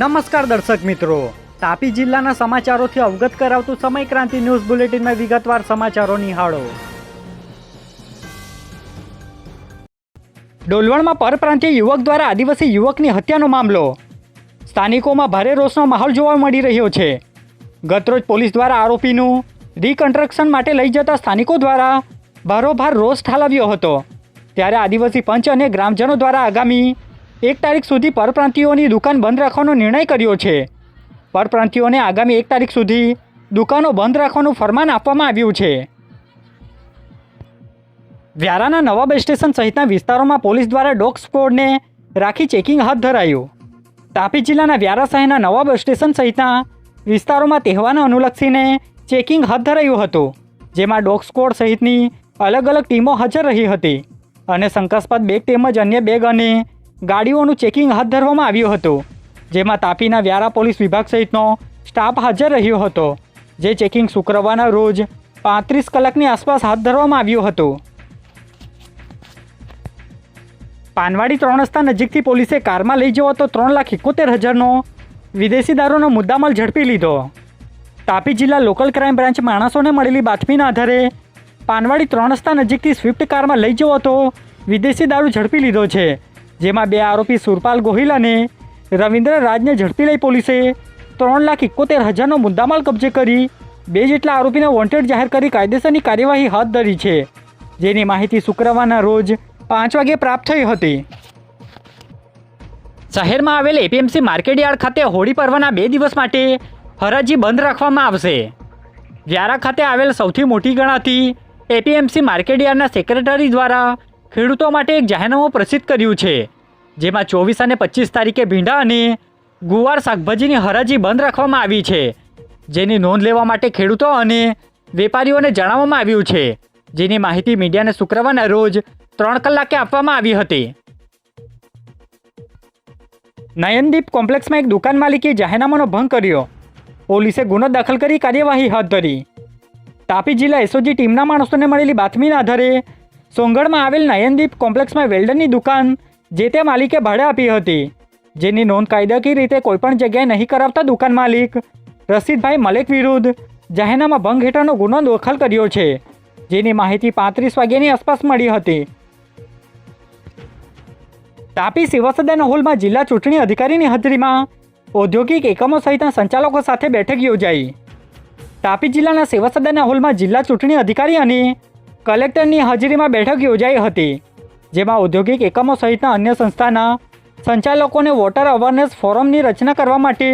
નમસ્કાર દર્શક મિત્રો. તાપી જિલ્લાના સમાચારોથી અવગત કરાવતું સમય ક્રાંતિ ન્યૂઝ બુલેટિનમાં વિગતવાર સમાચારો નિહાળો. ડોલવણમાં પરપ્રાંતીય યુવક દ્વારા આદિવાસી યુવકની હત્યાનો મામલો. સ્થાનિકોમાં ભારે રોષનો માહોલ જોવા મળી રહ્યો છે. ગતરોજ પોલીસ દ્વારા આરોપીનું રિકન્સ્ટ્રક્શન માટે લઈ જતા સ્થાનિકો દ્વારા ભારોભાર રોષ ઠાલવ્યો હતો. ત્યારે આદિવાસી પંચ અને ગ્રામજનો દ્વારા આગામી એક તારીખ સુધી પરપ્રાંતિઓની દુકાન બંધ રાખવાનો નિર્ણય કર્યો છે. પરપ્રાંતિઓને આગામી એક તારીખ સુધી દુકાનો બંધ રાખવાનું ફરમાન આપવામાં આવ્યું છે. વ્યારાના નવા બસ સ્ટેશન સહિતના વિસ્તારોમાં પોલીસ દ્વારા ડોગ સ્કોડને રાખી ચેકિંગ હાથ ધરાયું. તાપી જિલ્લાના વ્યારા શહેરના નવા બસ સ્ટેશન સહિતના વિસ્તારોમાં તહેવારને અનુલક્ષીને ચેકિંગ હાથ ધરાયું હતું, જેમાં ડોગ સ્કોડ સહિતની અલગ અલગ ટીમો હાજર રહી હતી અને શંકાસ્પદ બેગ તેમજ અન્ય બેગ અને ગાડીઓનું ચેકિંગ હાથ ધરવામાં આવ્યું હતું, જેમાં તાપીના વ્યારા પોલીસ વિભાગ સહિતનો સ્ટાફ હાજર રહ્યો હતો, જે ચેકિંગ શુક્રવારના રોજ પાંત્રીસ કલાકની આસપાસ હાથ ધરવામાં આવ્યું હતું. પાનવાડી ત્રણ રસ્તા નજીકથી પોલીસે કારમાં લઈ જવાતો ત્રણ લાખ એકોતેર હજારનો વિદેશી દારૂનો મુદ્દામાલ ઝડપી લીધો. તાપી જિલ્લા લોકલ ક્રાઇમ બ્રાન્ચ માણસોને મળેલી બાતમીના આધારે પાનવાડી ત્રણ રસ્તા નજીકથી સ્વિફ્ટ કારમાં લઈ જવાતો વિદેશી દારૂ ઝડપી લીધો છે. જેમાં બે આરોપી સુરપાલ ગોહિલ અને રવિન્દ્ર રાજને ઝડપી લઈ પોલીસે ત્રણ લાખ એકોતેર હજારનો મુદ્દામાલ કબજે કરી બે જેટલા આરોપીને વોન્ટેડ જાહેર કરી કાયદેસરની કાર્યવાહી હાથ ધરી છે, જેની માહિતી શુક્રવારના રોજ પાંચ વાગે પ્રાપ્ત થઈ હતી. શહેરમાં આવેલ એપીએમસી માર્કેટયાર્ડ ખાતે હોળી પર્વના બે દિવસ માટે હરાજી બંધ રાખવામાં આવશે. વ્યારા ખાતે આવેલ સૌથી મોટી ગણાતી એપીએમસી માર્કેટયાર્ડના સેક્રેટરી દ્વારા ખેડૂતો માટે એક જાહેરનામું પ્રસિદ્ધ કર્યું છે, જેમાં ચોવીસ અને પચીસ તારીખે ભીંડા અને ગુવાર શાકભાજીની હરાજી બંધ રાખવામાં આવી છે, જેની નોંધ લેવા માટે ખેડૂતો અને વેપારીઓને જણાવવામાં આવ્યું છે, જેની માહિતી મીડિયાને શુક્રવારના રોજ ત્રણ કલાકે આપવામાં આવી હતી. નયનદીપ કોમ્પ્લેક્સમાં એક દુકાન માલિકે જાહેરનામાનો ભંગ કર્યો. પોલીસે ગુનો દાખલ કરી કાર્યવાહી હાથ ધરી. તાપી જિલ્લા એસઓજી ટીમના માણસોને મળેલી બાતમીના આધારે સોંગઢમાં આવેલ નયનદીપ કોમ્પ્લેક્સમાં વેલ્ડરની દુકાન જે તે માલિકે ભાડે આપી હતી, જેની નોંધ કાયદાકીય રીતે કોઈપણ જગ્યાએ નહીં કરાવતા દુકાન માલિક રશીદભાઈ મલેક વિરુદ્ધ જાહેરનામા ભંગ હેઠળનો ગુનો દાખલ કર્યો છે, જેની માહિતી પાંત્રીસ વાગ્યાની આસપાસ મળી હતી. તાપી શિવસદન હોલમાં જિલ્લા ચૂંટણી અધિકારીની હાજરીમાં ઔદ્યોગિક એકમો સહિતના સંચાલકો સાથે બેઠક યોજાઈ. તાપી જિલ્લાના સેવાસદન હોલમાં જિલ્લા ચૂંટણી અધિકારી અને કલેક્ટરની હાજરીમાં બેઠક યોજાઈ હતી, જેમાં ઔદ્યોગિક એકમો સહિતના અન્ય સંસ્થાના સંચાલકોને વોટર અવેરનેસ ફોરમની રચના કરવા માટે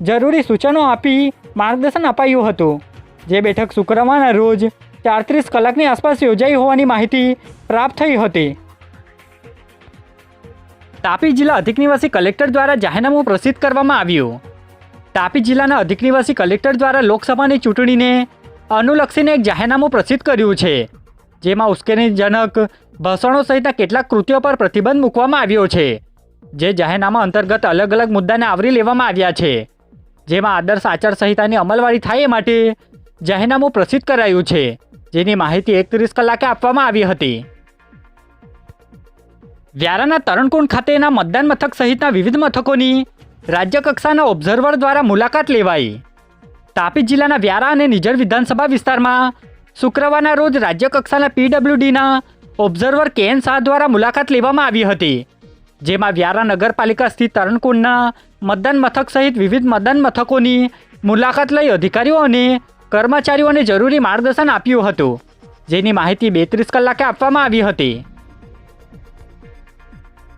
જરૂરી સૂચનો આપી માર્ગદર્શન અપાયું હતું. જે બેઠક શુક્રવારના રોજ ચારત્રીસ કલાકની આસપાસ યોજાઈ હોવાની માહિતી પ્રાપ્ત થઈ હતી. તાપી જિલ્લા અધિક નિવાસી કલેક્ટર દ્વારા જાહેરનામું પ્રસિદ્ધ કરવામાં આવ્યું. તાપી જિલ્લાના અધિક નિવાસી કલેક્ટર દ્વારા લોકસભાની ચૂંટણીને અનુલક્ષીને એક જાહેરનામું પ્રસિદ્ધ કર્યું છે. જેમાં ઉશ્કેરણીજનક ભાષણો સહિતના કેટલાક કૃત્યો પર પ્રતિબંધ મૂકવામાં આવ્યો છે, જે જાહેરનામા અંતર્ગત અલગ અલગ મુદ્દાને આવરી લેવામાં આવ્યા છે. જેમાં આદર્શ આચાર સંહિતાની અમલવારી થાય એ માટે જાહેરનામું પ્રસિદ્ધ કરાયું છે, જેની માહિતી એકત્રીસ કલાકે આપવામાં આવી હતી. વ્યારાના તરણકુંડ ખાતેના મતદાન મથક સહિતના વિવિધ મથકોની રાજ્ય કક્ષાના ઓબ્ઝર્વર દ્વારા મુલાકાત લેવાઈ. તાપી જિલ્લાના વ્યારા અને નિઝર વિધાનસભા વિસ્તારમાં શુક્રવારના રોજ રાજ્ય કક્ષાના પીડબ્લ્યુડીના ઓબ્ઝર્વર કે એન શાહ દ્વારા મુલાકાત લેવામાં આવી હતી, જેમાં વ્યારા નગરપાલિકા સ્થિત તરણકુંડના મતદાન મથક સહિત વિવિધ મતદાન મથકોની મુલાકાત લઈ અધિકારીઓ અને કર્મચારીઓને જરૂરી માર્ગદર્શન આપ્યું હતું, જેની માહિતી બેત્રીસ કલાકે આપવામાં આવી હતી.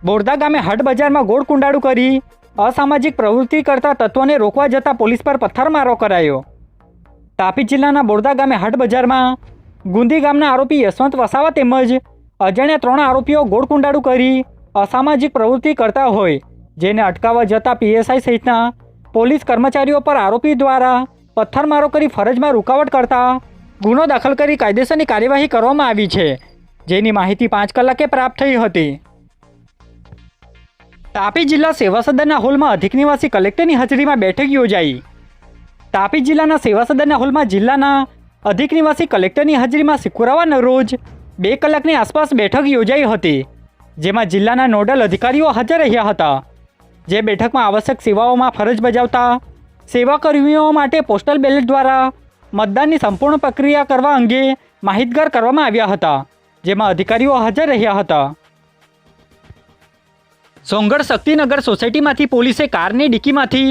બોરદા ગામે હાટ બજારમાં ગોળ કુંડાળું કરી અસામાજિક પ્રવૃત્તિ કરતા તત્વોને રોકવા જતા પોલીસ પર પથ્થરમારો કરાયો. તાપી જિલ્લાના બોરદા ગામે હાટ બજારમાં ગુંદી ગામના આરોપી યશવંત વસાવા તેમજ અજાણ્યા ત્રણ આરોપીઓ ગોળ કુંડાળું કરી અસામાજિક પ્રવૃત્તિ કરતા હોય, જેને અટકાવવા જતા પીએસઆઈ સહિતના પોલીસ કર્મચારીઓ પર આરોપી દ્વારા પથ્થરમારો કરી ફરજમાં રૂકાવટ કરતા ગુનો દાખલ કરી કાયદેસરની કાર્યવાહી કરવામાં આવી છે, જેની માહિતી પાંચ કલાકે પ્રાપ્ત થઈ હતી. તાપી જિલ્લા સેવા સદનના હોલમાં અધિક નિવાસી કલેક્ટરની હાજરીમાં બેઠક યોજાઈ. તાપી જિલ્લાના સેવા સદનના હોલમાં જિલ્લાના અધિક નિવાસી કલેક્ટરની હાજરીમાં શુક્રવારના રોજ બે કલાકની આસપાસ બેઠક યોજાઈ હતી, જેમાં જિલ્લાના નોડલ અધિકારીઓ હાજર રહ્યા હતા. જે બેઠકમાં આવશ્યક સેવાઓમાં ફરજ બજાવતા સેવાકર્મીઓ માટે પોસ્ટલ બેલેટ દ્વારા મતદાનની સંપૂર્ણ પ્રક્રિયા કરવા અંગે માહિતગાર કરવામાં આવ્યા હતા, જેમાં અધિકારીઓ હાજર રહ્યા હતા. સોંગઢ શક્તિનગર સોસાયટીમાંથી પોલીસે કારની ડિક્કીમાંથી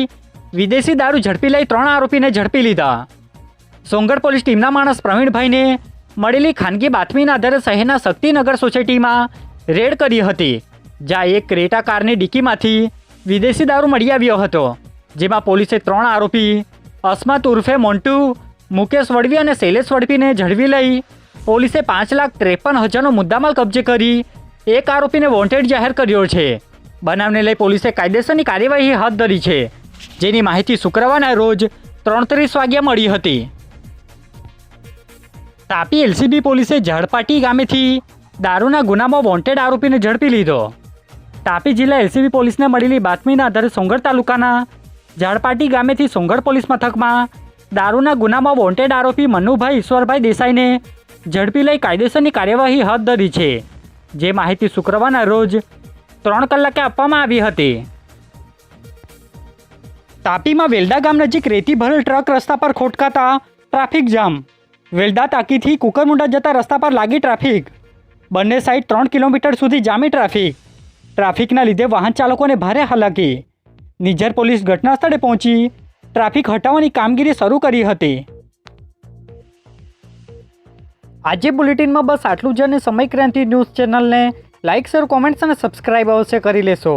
વિદેશી દારૂ ઝડપી લઈ ત્રણ આરોપીને ઝડપી લીધા. સોંગઢ પોલીસ ટીમના માણસ પ્રવીણભાઈને મળેલી ખાનગી બાતમીના આધારે શહેરના શક્તિનગર સોસાયટીમાં રેડ કરી હતી, જ્યાં એક ક્રેટા કારની ડીકીમાંથી વિદેશી દારૂ મળી આવ્યો હતો, જેમાં પોલીસે ત્રણ આરોપી, અસ્મત ઉર્ફે મોન્ટુ, મુકેશ વડવી અને શૈલેષ વડવીને ઝડપી લઈ પોલીસે પાંચ લાખ ત્રેપન હજારનો મુદ્દામાલ કબજે કરી એક આરોપીને વોન્ટેડ જાહેર કર્યો છે. બનાવને લઈ પોલીસે કાયદેસરની કાર્યવાહી હાથ ધરી છે. જેની માહિતી શુક્રવારના રોજ ત્રણત્રીસ વાગ્યા મળી હતી. તાપી એલસીબી પોલીસે ઝડપાટી ગામેથી દારૂના ગુનામાં વોન્ટેડ આરોપીને ઝડપી લીધો. તાપી જિલ્લા એલસીબી પોલીસને મળેલી બાતમીના આધારે સોંગર તાલુકાના ઝાડપાટી ગામેથી સોંગર પોલીસ મથકમાં દારૂના ગુનામાં વોન્ટેડ આરોપી મનુભાઈ ઈશ્વરભાઈ દેસાઈને ઝડપી લઈ કાયદેસરની કાર્યવાહી હાથ ધરી છે. જે માહિતી શુક્રવારના રોજ ત્રણ કલાકે આપવામાં આવી હતી. તાપીમાં વેલદા ગામ નજીક રેતી ભરેલ ટ્રક રસ્તા પર ખોટકાતા ટ્રાફિક જામ. વેલદા તાકીથી કુકરમુંડા જતા રસ્તા પર લાગી ટ્રાફિક. બંને સાઈડ ત્રણ કિલોમીટર સુધી જામી ટ્રાફિક. ટ્રાફિકના લીધે વાહન ચાલકોને ભારે હાલાકી નિઝર પોલીસ ઘટના સ્થળે પહોંચી ટ્રાફિક હટાવવાની કામગીરી શરૂ કરી હતી. આજે બુલેટિનમાં બસ આટલું જ અને સમય ક્રાંતિ ન્યૂઝ ચેનલને લાઇક, શેર, કોમેન્ટ્સ અને સબસ્ક્રાઇબ અવશ્ય કરી લેશો.